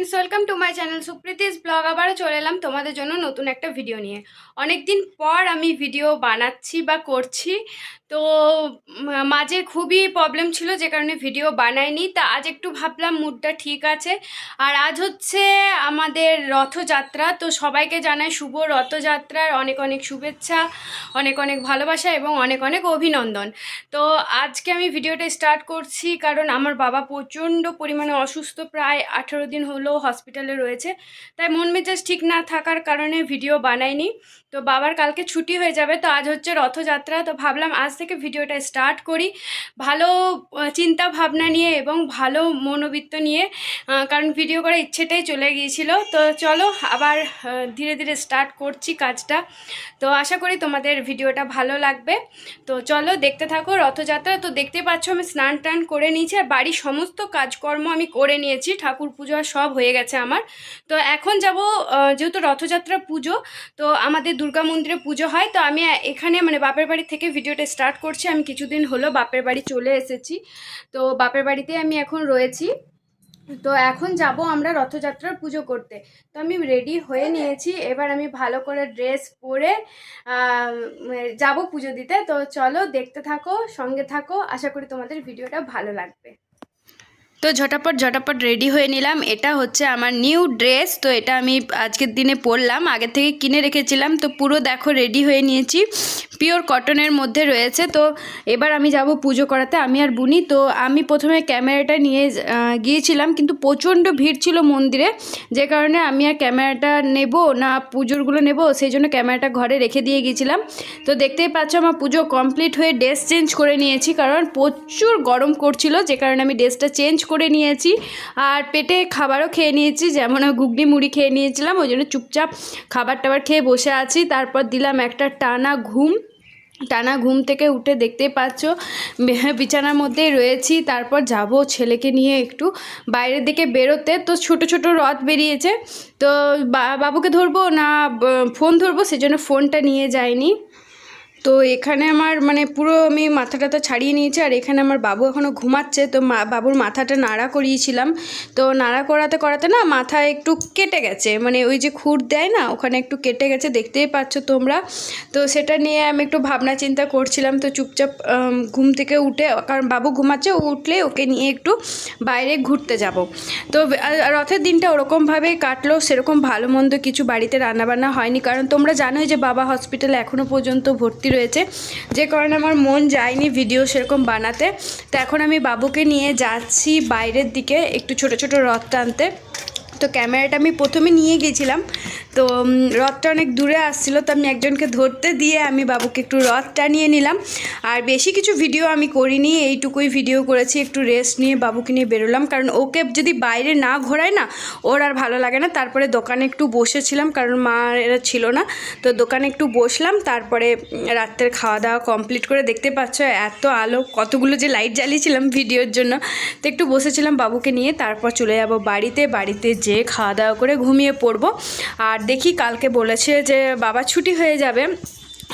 Friends welcome to my channel Supriti's blog আবারও চলে এলাম তোমাদের জন্য নতুন একটা ভিডিও নিয়ে। অনেক দিন পর আমি ভিডিও বানাচ্ছি বা করছি। তো মাঝে খুবই প্রবলেম ছিল যে কারণে ভিডিও বানাইনি। তা আজ একটু ভাবলাম মুডটা ঠিক আছে। আর আজ হচ্ছে আমাদের রথযাত্রা। তো সবাইকে জানাই শুভ রথযাত্রার অনেক অনেক শুভেচ্ছা, অনেক অনেক ভালোবাসা এবং অনেক অনেক অভিনন্দন। তো আজকে আমি ভিডিওটা স্টার্ট করছি কারণ আমার বাবা প্রচণ্ড পরিমাণে অসুস্থ। প্রায় আঠেরো দিন হলো হসপিটালে রয়েছে। তাই মন মেজাজ ঠিক না থাকার কারণে ভিডিও বানাইনি। তো বাবার কালকে ছুটি হয়ে যাবে। তো আজ হচ্ছে রথযাত্রা। তো ভাবলাম আজ থেকে ভিডিওটা স্টার্ট করি। ভালো চিন্তা ভাবনা নিয়ে এবং ভালো মনোবৃত্ত নিয়ে কারণ ভিডিও করার ইচ্ছেটাই চলে গিয়েছিল। তো চলো আবার ধীরে ধীরে স্টার্ট করছি কাজটা। তো আশা করি তোমাদের ভিডিওটা ভালো লাগবে। তো চলো দেখতে থাকো রথযাত্রা। তো দেখতে পাচ্ছ আমি স্নান টান করে নিয়েছি আর বাড়ির সমস্ত কাজকর্ম আমি করে নিয়েছি। ঠাকুর পুজো সব হয়ে গেছে আমার। তো এখন যাব যেহেতু রথযাত্রা পুজো, তো আমাদের দুর্গা মন্দিরে পুজো হয়। তো আমি এখানে মানে বাপের বাড়ি থেকে ভিডিওটা স্টার্ট করছি। আমি কিছুদিন হলো বাপের বাড়ি চলে এসেছি। তো বাপের বাড়িতে আমি এখন রয়েছি। তো এখন যাব আমরা রথযাত্রার পুজো করতে। তো আমি রেডি হয়ে নিয়েছি। এবার আমি ভালো করে ড্রেস পরে যাব পুজো দিতে। তো চলো দেখতে থাকো সঙ্গে থাকো। আশা করি তোমাদের ভিডিওটা ভালো লাগবে। তো ঝটাপট ঝটাপট রেডি হয়ে নিলাম। এটা হচ্ছে আমার নিউ ড্রেস তো এটা আমি আজকের দিনে পরলাম। আগে থেকে কিনে রেখেছিলাম, তো পুরো দেখো রেডি হয়ে নিয়েছি। পিওর কটনের মধ্যে রয়েছে, তো এবার আমি যাব পুজো করাতে। আমি আর বুনি, তো আমি প্রথমে ক্যামেরাটা নিয়ে গিয়েছিলাম, কিন্তু প্রচণ্ড ভিড় ছিল মন্দিরে। যে কারণে আমি আর ক্যামেরাটা নেব না, পুজোরগুলো নেব, সেই জন্য ক্যামেরাটা ঘরে রেখে দিয়ে গিয়েছিলাম। তো দেখতেই পাচ্ছ, আমার পুজো কমপ্লিট হয়ে ড্রেস চেঞ্জ করে নিয়েছি, কারণ প্রচুর গরম করছিল, যে কারণে আমি ড্রেসটা চেঞ্জ করে নিয়েছি। আর পেটে খাবারও খেয়ে নিয়েছি, যেমন ঘুগনি, মুড়ি খেয়ে নিয়েছিলাম, ওই জন্য চুপচাপ খাবার টাবার খেয়ে বসে আছি। তারপর দিলাম একটা টানা ঘুম। টানা ঘুম থেকে উঠে দেখতে পাচ্ছ বিছানার মধ্যেই রয়েছি। তারপর যাব ছেলেকে নিয়ে একটু বাইরের দিকে বেরোতে। তো ছোট ছোট রথ বেরিয়েছে। তো বাবুকে ধরবো না ফোন ধরবো, সেজন্য ফোনটা নিয়ে যাইনি। তো এখানে আমার মানে পুরো আমি মাথা টাথা ছাড়িয়ে নিয়েছি, আর এখানে আমার বাবু এখনও ঘুমাচ্ছে, তো মা, বাবুর মাথাটা নাড়া করিয়েছিলাম। তো নাড়া করাতে করাতে না মাথা একটু কেটে গেছে মানে ওই যে খুর দেয় না, ওখানে একটু কেটে গেছে, দেখতেই পাচ্ছ তোমরা। তো সেটা নিয়ে আমি একটু ভাবনা চিন্তা করছিলাম, তো চুপচাপ ঘুম থেকে উঠে, কারণ বাবু ঘুমাচ্ছে ও উঠলে ওকে নিয়ে একটু বাইরে ঘুরতে যাব। তো রথের দিনটা ওরকমভাবেই কাটলো, সেরকম ভালো মন্দ কিছু বাড়িতে রান্নাবান্না হয়নি, কারণ তোমরা জানোই যে বাবা হসপিটালে এখনও পর্যন্ত ভর্তি রয়েছে। যে কারণে আমার মন যায়নি ভিডিও সেরকম বানাতে। তো এখন আমি বাবুকে নিয়ে যাচ্ছি বাইরের দিকে একটু ছোট ছোট রথ টানতে। তো ক্যামেরাটা আমি প্রথমে নিয়ে গেছিলাম। তো রথটা অনেক দূরে আসছিল, তো আমি একজনকে ধরতে দিয়ে আমি বাবুকে একটু রথ টানিয়ে নিলাম। আর বেশি কিছু ভিডিও আমি করিনি, এইটুকুই ভিডিও করেছি, একটু রেস্ট নিয়ে বাবুকে নিয়ে বেরোলাম। কারণ ওকে যদি বাইরে না ঘোরায় না, ওর আর ভালো লাগে না। তারপরে দোকানে একটু বসেছিলাম, কারণ মা এরা ছিল না। তো দোকানে একটু বসলাম, তারপরে রাত্রের খাওয়া দাওয়া কমপ্লিট করে দেখতে পাচ্ছ, এত আলো, কতগুলো যে লাইট জ্বালিয়েছিলাম ভিডিওর জন্য। তো একটু বসেছিলাম বাবুকে নিয়ে, তারপর চলে যাব বাড়িতে। বাড়িতে যেয়ে খাওয়া দাওয়া করে ঘুমিয়ে পড়ব। আর দেখি কালকে বলেছে যে, বাবা ছুটি হয়ে যাবে।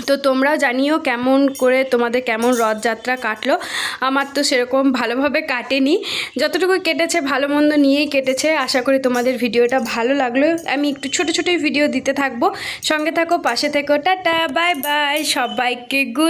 তো তোমরা জানিও কেমন করে তোমাদের কেমন রথযাত্রা কাটলো। আমার তো সেরকম ভালোভাবে কাটেনি। যতটুকু কেটেছে, ভালো মন্দ নিয়েই কেটেছে। আশা করি তোমাদের ভিডিওটা ভালো লাগল। আমি একটু ছোট ছোট ভিডিও দিতে থাকব। সঙ্গে থাকো, পাশে থেকো। Tata, bye bye. সবাইকে গুড